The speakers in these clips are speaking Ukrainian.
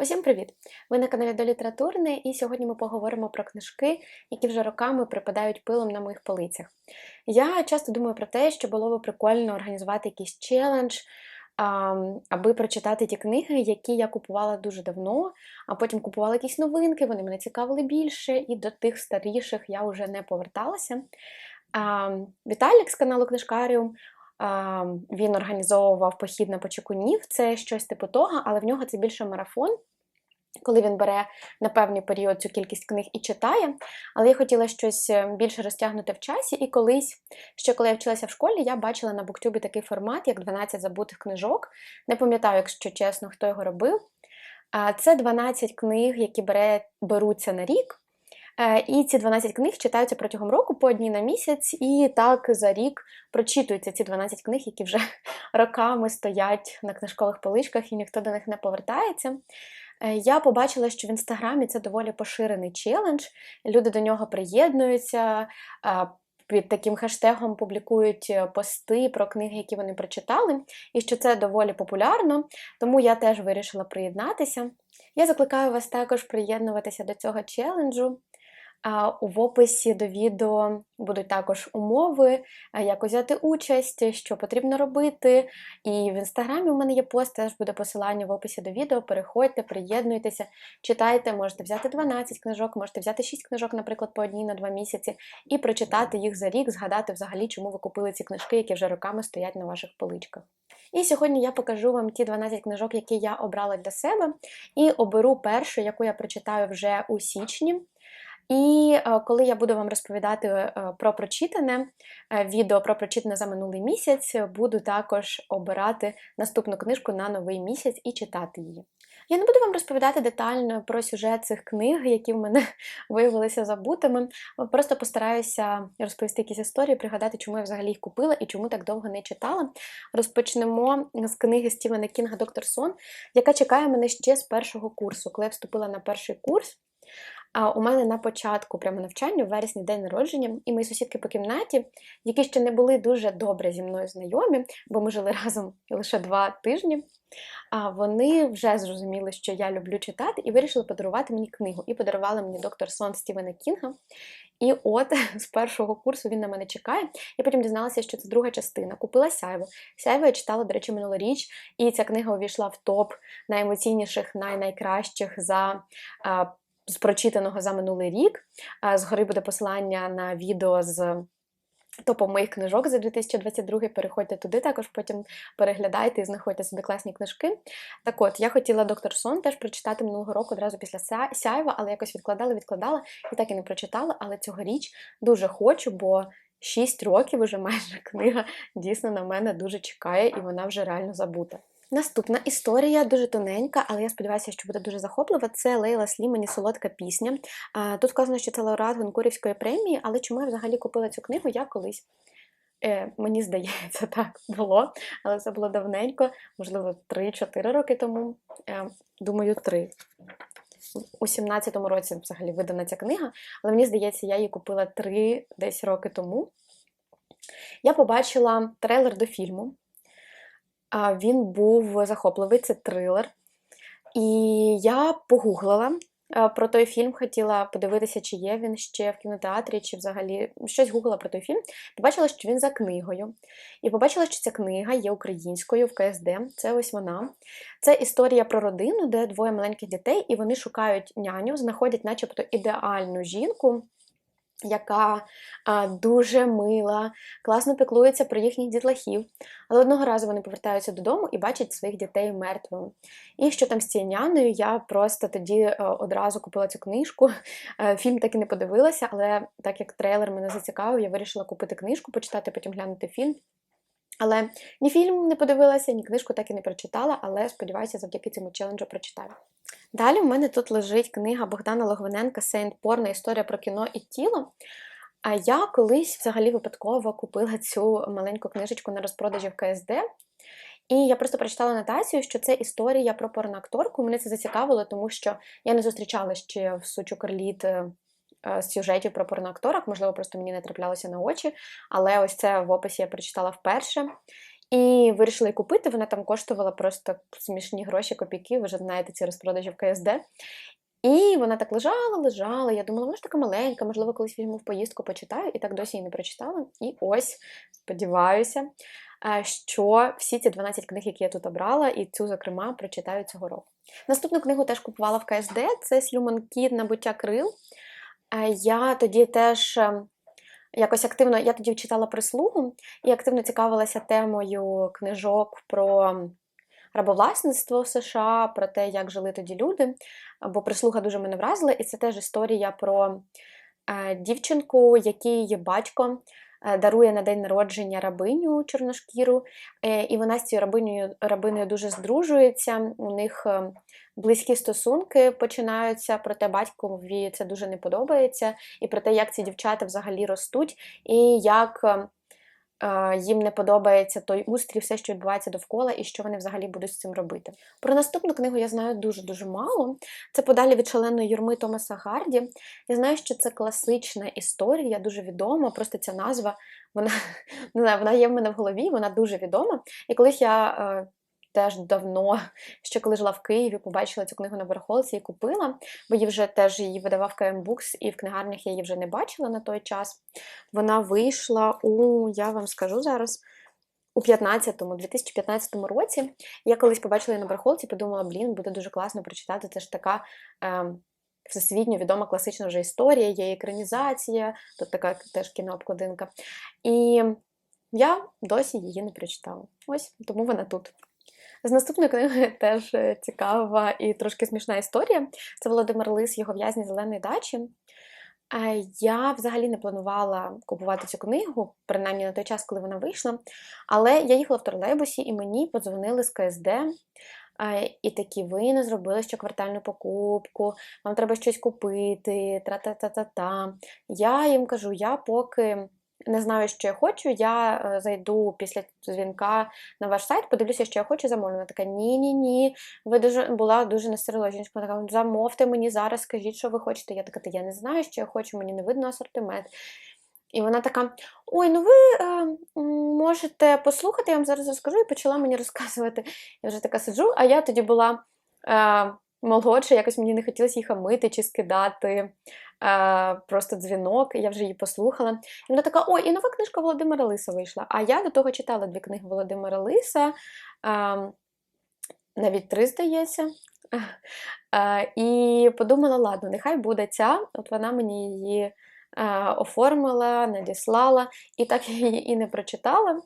Усім привіт! Ви на каналі до літературне, і сьогодні ми поговоримо про книжки, які вже роками припадають пилом на моїх полицях. Я часто думаю про те, що було би прикольно організувати якийсь челендж, аби прочитати ті книги, які я купувала дуже давно, а потім купувала якісь новинки, вони мене цікавили більше, і до тих старіших я вже не поверталася. Віталік з каналу Книжкаріум він організовував похід на почекунів, це щось типу того, але в нього це більше марафон. Коли він бере на певний період цю кількість книг і читає, але я хотіла щось е, більше розтягнути в часі, і колись, ще коли я вчилася в школі, я бачила на буктюбі такий формат, як 12 забутих книжок. Не пам'ятаю, якщо чесно, хто його робив. Це 12 книг, які бере, беруться на рік. Е, і ці 12 книг читаються протягом року по одній на місяць, і так за рік прочитуються ці 12 книг, які вже роками стоять на книжкових поличках і ніхто до них не повертається. Е, я побачила, що в інстаграмі це доволі поширений челендж. Люди до нього приєднуються. Під таким хештегом публікують е, пости про книги, які вони прочитали, і що це доволі популярно, тому я теж вирішила приєднатися. Я закликаю вас також приєднуватися до цього челенджу. В описі до відео будуть також умови, як взяти участь, що потрібно робити. І в інстаграмі у мене є пост, теж буде посилання в описі до відео. Переходьте, приєднуйтеся, читайте, можете взяти 12 книжок, можете взяти 6 книжок, наприклад, по одній на 2 місяці, і прочитати їх за рік, згадати взагалі, чому ви купили ці книжки, які вже роками стоять на ваших поличках. І сьогодні я покажу вам ті 12 книжок, які я обрала для себе, і оберу першу, яку я прочитаю вже у січні. І е, коли я буду вам розповідати е, про прочитане е, відео про прочитане за минулий місяць, буду також обирати наступну книжку на новий місяць і читати її. Я не буду вам розповідати детально про сюжет цих книг, які в мене виявилися забутими. Просто постараюся розповісти якісь історії, пригадати, чому я взагалі їх купила і чому так довго не читала. Розпочнемо з книги Стівена Кінга Доктор Сон, яка чекає мене ще з першого курсу. Коли я вступила на перший курс, а у мене на початку прямо навчання, в вересні день народження, і мої сусідки по кімнаті, які ще не були дуже добре зі мною знайомі, бо ми жили разом лише два тижні. А вони вже зрозуміли, що я люблю читати, і вирішили подарувати мені книгу. І подарували мені доктор Сон Стівена Кінга. І от з першого курсу він на мене чекає. Я потім дізналася, що це друга частина. Купила сяйво. Сяйво я читала, до речі, минулоріч, і ця книга увійшла в топ найемоційніших, найкращих за з прочитаного за минулий рік. Згори буде посилання на відео з. Топом моїх книжок за 2022 переходьте туди, також потім переглядайте і знаходьте собі класні книжки. Так от, я хотіла доктор Сон теж прочитати минулого року одразу після Сяйва, але якось відкладала, відкладала і так і не прочитала. Але цьогоріч дуже хочу, бо 6 років уже майже книга дійсно на мене дуже чекає, і вона вже реально забута. Наступна історія дуже тоненька, але я сподіваюся, що буде дуже захоплива. Це Лейла Слімані Солодка пісня. Тут сказано, що це лауреат Гонкурівської премії, але чому я взагалі купила цю книгу? Я колись. Е, Мені здається, так було, але це було давненько, можливо, 3-4 роки тому. Е, Думаю, 3. У 17-му році взагалі видана ця книга, але мені здається, я її купила 3 десь роки тому. Я побачила трейлер до фільму. Він був захопливий, це трилер. І я погуглила про той фільм, хотіла подивитися, чи є він ще в кінотеатрі, чи взагалі щось гуглила про той фільм. Побачила, що він за книгою. І побачила, що ця книга є українською в КСД. Це ось вона. Це історія про родину, де двоє маленьких дітей, і вони шукають няню, знаходять, начебто, ідеальну жінку яка а, дуже мила, класно піклується про їхніх дітлахів. Але одного разу вони повертаються додому і бачать своїх дітей мертвими. І що там з цією я просто тоді е, одразу купила цю книжку. Е, фільм так і не подивилася, але так як трейлер мене зацікавив, я вирішила купити книжку, почитати, потім глянути фільм. Але ні фільм не подивилася, ні книжку так і не прочитала, але сподіваюся, завдяки цьому челенджу прочитаю. Далі в мене тут лежить книга Богдана Логвиненка Сейнт Порна Історія про кіно і тіло. А я колись взагалі випадково купила цю маленьку книжечку на розпродажі в КСД. І я просто прочитала анотацію, що це історія про порноакторку. Мене це зацікавило, тому що я не зустрічала ще в Сучу Карліт е, сюжетів про порноакторок, можливо, просто мені не траплялося на очі, але ось це в описі я прочитала вперше. І вирішила її купити. Вона там коштувала просто смішні гроші, копійки, ви ж знаєте ці розпродажі в КСД. І вона так лежала, лежала. Я думала, вона ж така маленька, можливо, колись візьму в поїздку, почитаю, і так досі її не прочитала. І ось, сподіваюся, е, що всі ці 12 книг, які я тут обрала, і цю, зокрема, прочитаю цього року. Наступну книгу теж купувала в КСД, це Слюман Кіт Набуття крил. Е, Я тоді теж е, якось активно, я тоді читала прислугу і активно цікавилася темою книжок про рабовласництво в США, про те, як жили тоді люди. Бо прислуга дуже мене вразила, і це теж історія про е, дівчинку, якій батько дарує на день народження рабиню чорношкіру, е, і вона з цією рабинею, рабиною дуже здружується. У них е, близькі стосунки починаються, проте батькові це дуже не подобається, і про те, як ці дівчата взагалі ростуть, і як. Е, Їм не подобається той устрій, все, що відбувається довкола, і що вони взагалі будуть з цим робити. Про наступну книгу я знаю дуже-дуже мало. Це подалі від шаленої юрми Томаса Гарді. Я знаю, що це класична історія, дуже відома. Просто ця назва, вона не знаю, вона є в мене в голові, вона дуже відома. І колись я е, теж давно, ще коли жила в Києві, побачила цю книгу на барахолці і купила, бо її вже теж її видавав КМ Букс, і в книгарнях я її вже не бачила на той час. Вона вийшла у, я вам скажу зараз. У 15-му, 2015 році я колись побачила її на барахолці подумала, блін, буде дуже класно прочитати. Це ж така е, всесвітньо відома класична вже історія, є екранізація, тут така теж кінообкладинка. І я досі її не прочитала. Ось тому вона тут. З наступної книги теж е, цікава і трошки смішна історія. Це Володимир Лис, його в'язні зеленої дачі. Я взагалі не планувала купувати цю книгу, принаймні на той час, коли вона вийшла. Але я їхала в тролейбусі, і мені подзвонили з КСД. І такі, ви не зробили ще квартальну покупку, вам треба щось купити, тра-та-та-та-та. Я їм кажу, я поки не знаю, що я хочу, я е, зайду після дзвінка на ваш сайт, подивлюся, що я хочу замовлю. Вона така, ні-ні-ні, ви дуже була дуже жінка. Вона така, замовте мені зараз, скажіть, що ви хочете. Я така, та я не знаю, що я хочу, мені не видно асортимент. І вона така: ой, ну ви е, можете послухати, я вам зараз розкажу, і почала мені розказувати. Я вже така сиджу, а я тоді була е, молодша, якось мені не хотілося їх мити чи скидати. Е, просто дзвінок, я вже її послухала. І вона така: ой, і нова книжка Володимира Лиса вийшла. А я до того читала дві книги Володимира Лиса, е, навіть три, здається. Е, і подумала, ладно, нехай буде ця. От вона мені її оформила, надіслала, і так я її і не прочитала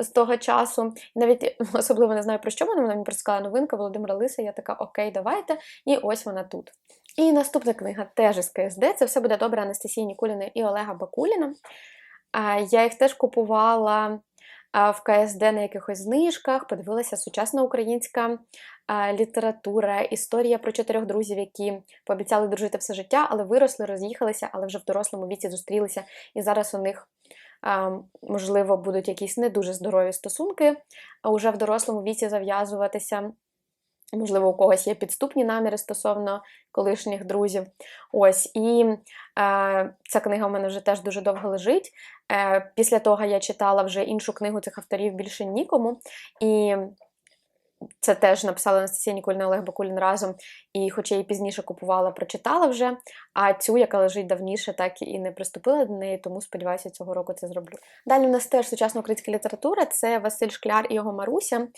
з того часу. Навіть особливо не знаю про що вона, вона мені прискала новинка Володимира Лиса. Я така, окей, давайте. І ось вона тут. І наступна книга теж із КСД. Це все буде добре Анастасії Нікуліної і Олега Бакуліна. Я їх теж купувала в КСД на якихось знижках, подивилася сучасна українська література, історія про чотирьох друзів, які пообіцяли дружити все життя, але виросли, роз'їхалися, але вже в дорослому віці зустрілися. І зараз у них, можливо, будуть якісь не дуже здорові стосунки, а вже в дорослому віці зав'язуватися. Можливо, у когось є підступні наміри стосовно колишніх друзів. Ось, і е, ця книга у мене вже теж дуже довго лежить. Е, Після того я читала вже іншу книгу цих авторів більше нікому. І це теж написала Анастасія Нікольна Олег Бакулін разом. І, хоча її пізніше купувала, прочитала вже. А цю, яка лежить давніше, так і не приступила до неї, тому сподіваюся, цього року це зроблю. Далі у нас теж сучасна українська література, це Василь Шкляр і його Маруся.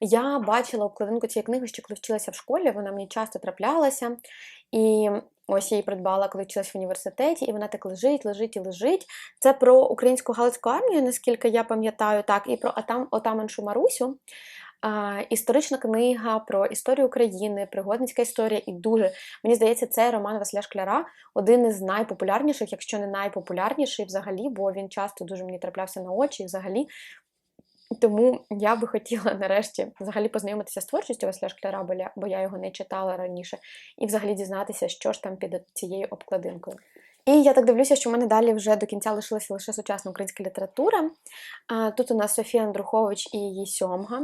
Я бачила обкладинку цієї книги, ще коли вчилася в школі, вона мені часто траплялася. І ось я її придбала, коли вчилася в університеті, і вона так лежить, лежить і лежить. Це про українську галицьку армію, наскільки я пам'ятаю, так, і про Атам, отаманшу Марусю. Історична книга про історію України, пригодницька історія, і дуже мені здається, це роман Василя Шкляра один із найпопулярніших, якщо не найпопулярніший взагалі, бо він часто дуже мені траплявся на очі взагалі. Тому я би хотіла нарешті взагалі познайомитися з творчістю Василя Шкляра, бо я- його не читала раніше, і взагалі дізнатися, що ж там під цією обкладинкою. І я так дивлюся, що в мене далі вже до кінця лишилася лише сучасна українська література. Тут у нас Софія Андрухович і її сьомга.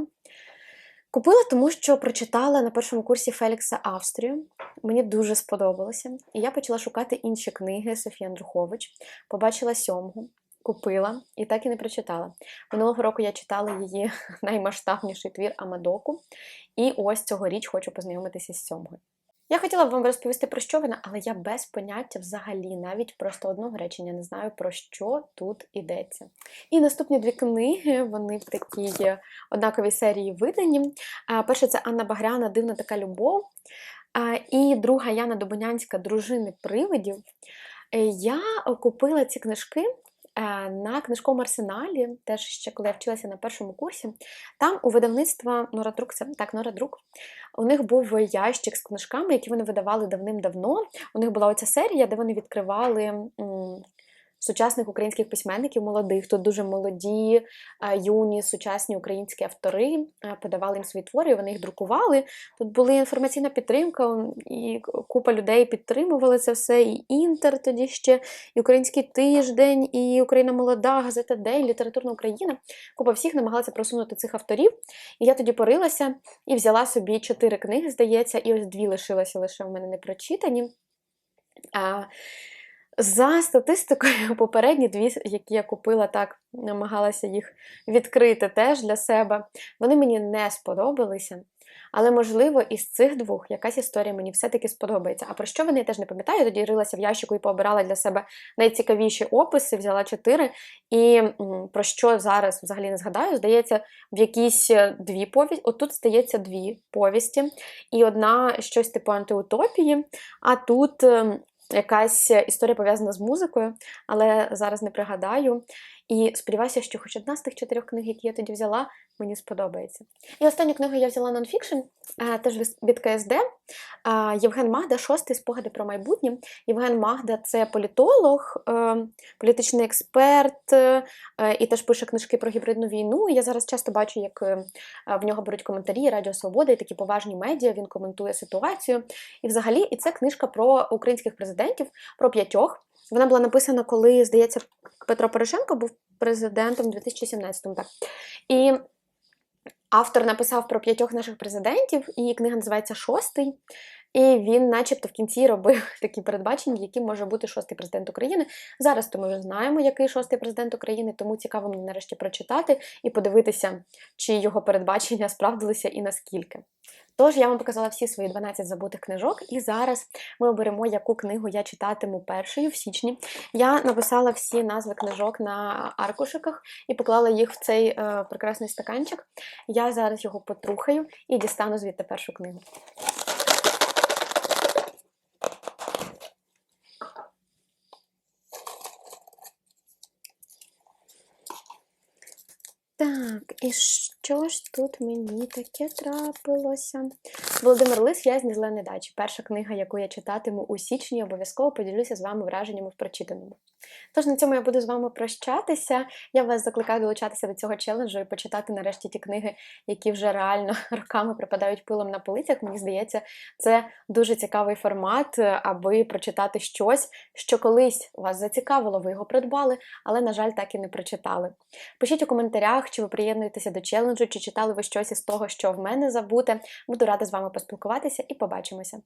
Купила, тому що прочитала на першому курсі Фелікса Австрію. Мені дуже сподобалося. І я почала шукати інші книги Софії Андрухович. Побачила сьомгу. купила і так і не прочитала. Минулого року я читала її наймасштабніший твір Амадоку, і ось цьогоріч хочу познайомитися з сьомгою. Я хотіла б вам розповісти про що вона, але я без поняття взагалі, навіть просто одного речення не знаю, про що тут йдеться. І наступні дві книги, вони в такій однаковій серії видані. Перша це Анна Багряна Дивна така любов. І друга Яна Добунянська Дружини привидів. Е, Я купила ці книжки на книжковому арсеналі, теж ще коли я вчилася на першому курсі. Там у видавництва Нора Друк, це так, Нора Друк, у них був ящик з книжками, які вони видавали давним-давно. У них була оця серія, де вони відкривали м, сучасних українських письменників молодих. Тут дуже молоді, юні, сучасні українські автори подавали їм свої твори, вони їх друкували. Тут була інформаційна підтримка, і купа людей підтримували це все. І Інтер тоді ще, і Український тиждень, і Україна молода, газета День, літературна Україна. Купа всіх намагалася просунути цих авторів. І я тоді порилася і взяла собі чотири книги, здається, і ось дві лишилися лише в мене не прочитані. За статистикою, попередні дві, які я купила, так намагалася їх відкрити теж для себе, вони мені не сподобалися. Але, можливо, із цих двох якась історія мені все-таки сподобається. А про що вони я теж не пам'ятаю. Я тоді рилася в ящику і пообирала для себе найцікавіші описи, взяла чотири. І про що зараз взагалі не згадаю, здається, в якісь е, дві повісті. Отут здається дві повісті, і одна щось типу антиутопії, а тут. Якась історія пов'язана з музикою, але зараз не пригадаю. І сподіваюся, що хоч одна з тих чотирьох книг, які я тоді взяла, мені сподобається. І останню книгу я взяла нонфікшн, теж від- КСД. Євген Магда, шостий спогади про майбутнє. Євген Магда це політолог, е, політичний експерт е, і теж пише книжки про гібридну війну. Я зараз часто бачу, як е, в нього беруть коментарі Радіо Свобода і такі поважні медіа. Він коментує ситуацію. І взагалі, і це книжка про українських президентів, про п'ятьох. Вона була написана, коли, здається, Петро Порошенко був президентом у 2017-му. Так. І автор написав про п'ятьох наших президентів, і книга називається Шостий. І він, начебто, в кінці робив такі передбачення, яким може бути шостий президент України. Зараз то ми вже знаємо, який шостий президент України, тому цікаво мені нарешті прочитати і подивитися, чи його передбачення справдилися і наскільки. Тож я вам показала всі свої 12 забутих книжок, і зараз ми оберемо, яку книгу я читатиму першою в січні. Я написала всі назви книжок на аркушиках і поклала їх в цей е, прекрасний стаканчик. Я зараз його потрухаю і дістану звідти першу книгу. Так, і що ж тут мені таке трапилося? Володимир Лис «В'язні зеленої дачі. Перша книга, яку я читатиму у січні, обов'язково поділюся з вами враженнями в прочитаному. Тож на цьому я буду з вами прощатися. Я вас закликаю долучатися до цього челенджу і почитати нарешті ті книги, які вже реально роками припадають пилом на полицях. Мені здається, це дуже цікавий формат, е, аби прочитати щось, що колись вас зацікавило, ви його придбали, але, на жаль, так і не прочитали. Пишіть у коментарях, чи ви приєднуєтеся до челенджу, чи читали ви щось із того, що в мене забуте. Буду рада з вами поспілкуватися і побачимося.